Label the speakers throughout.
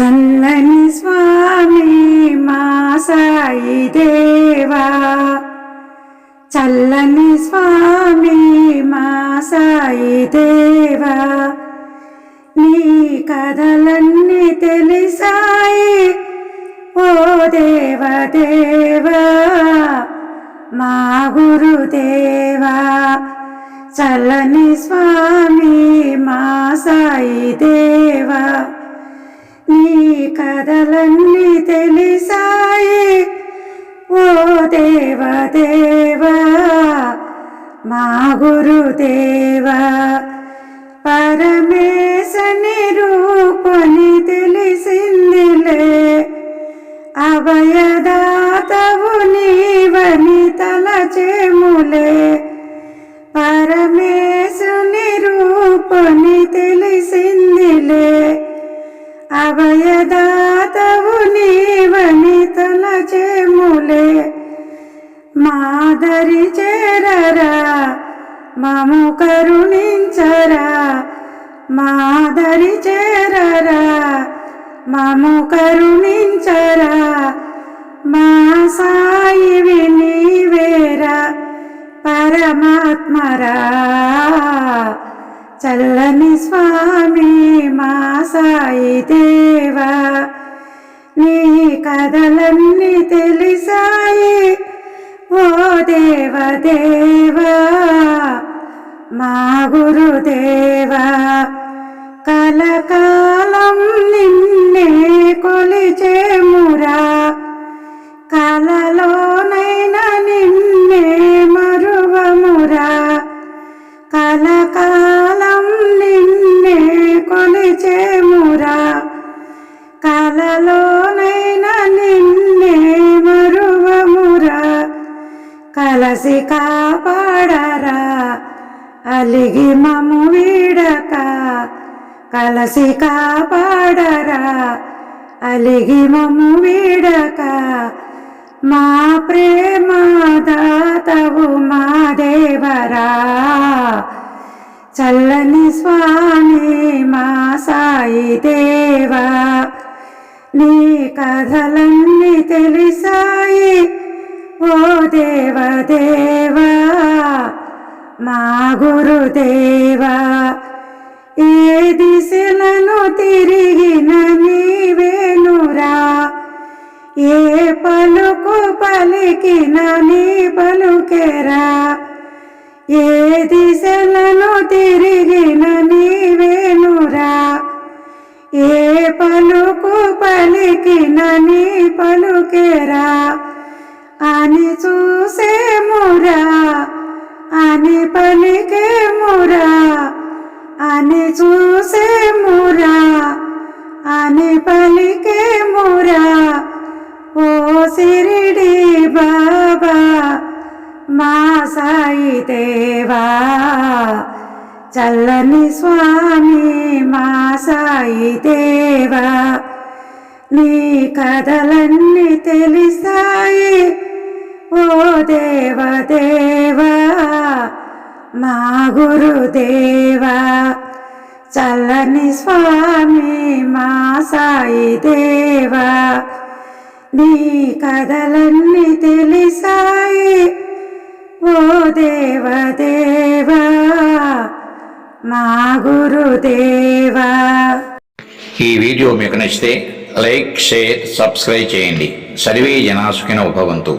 Speaker 1: చల్లని స్వామి మా సాయి దేవా. చల్లని స్వామి మా సాయి దేవా. నీ కథలన్నీ తెలిసాయి ఓ దేవదేవా. మా గురుదేవా చల్లని స్వామి మా సాయి దేవా. నీ కథలన్నీ తెలిసాయి. ఓ దేవదేవా మా గురుదేవా పరమేశని రూపని తెలిసిందిలే. అభయదాతవు నీవని తలచేములే. పరమేశుని రూపని తెలి అభయదాతవు నీవని తలచేములే మాదరి చేరరా మము కరుణించరా. మాదరి చేరరా మము కరుణించరా. మా సాయి వినివేరా పరమాత్మరా. చల్లని స్వామి మా సాయి దేవా. నీ కథలన్నీ తెలిసాయి ఓ దేవదేవా మా గురుదేవా కలకాలం నిన్నే కొలిచేమురా కలసి కాపాడరా అలిగి మము వీడక. కలసి కాపాడరా అలిగి మము వీడక. మా ప్రేమ దాతవు మా దేవరా. చల్లని స్వామి మా సాయి దేవా. నీ కథలన్నీ తెలిసాయి. ఓ దేవదేవా మా గురుదేవా ఏ దిశలను తిరిగిన నీవేనురా ఏ పలుకు పలికిన నీ పలుకెరా? ఏ దిశలను తిరిగిన నీవేనురా ఏ పలుకు పలికిన నీ పలుకెరా? అని చూసే మురా అని పలికే మురా అని చూసే మురా అని పలికే మురా ఓ సిరిడి బాబా మా సాయి దేవా చల్లని స్వామి మా సాయి దేవా నీ కథలన్నీ తెలిసాయి. ఓ దేవ మా గురుదేవ చల్లని స్వామి మా సాయి దేవ. నీ కథలన్నీ తెలిసాయి ఓ దేవ దేవ మా గురుదేవ.
Speaker 2: ఈ వీడియో మీకు నచ్చితే లైక్ షేర్ సబ్స్క్రైబ్ చేయండి. సర్వే జనాసుకిన ఉపవంతు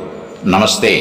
Speaker 2: నమస్తే.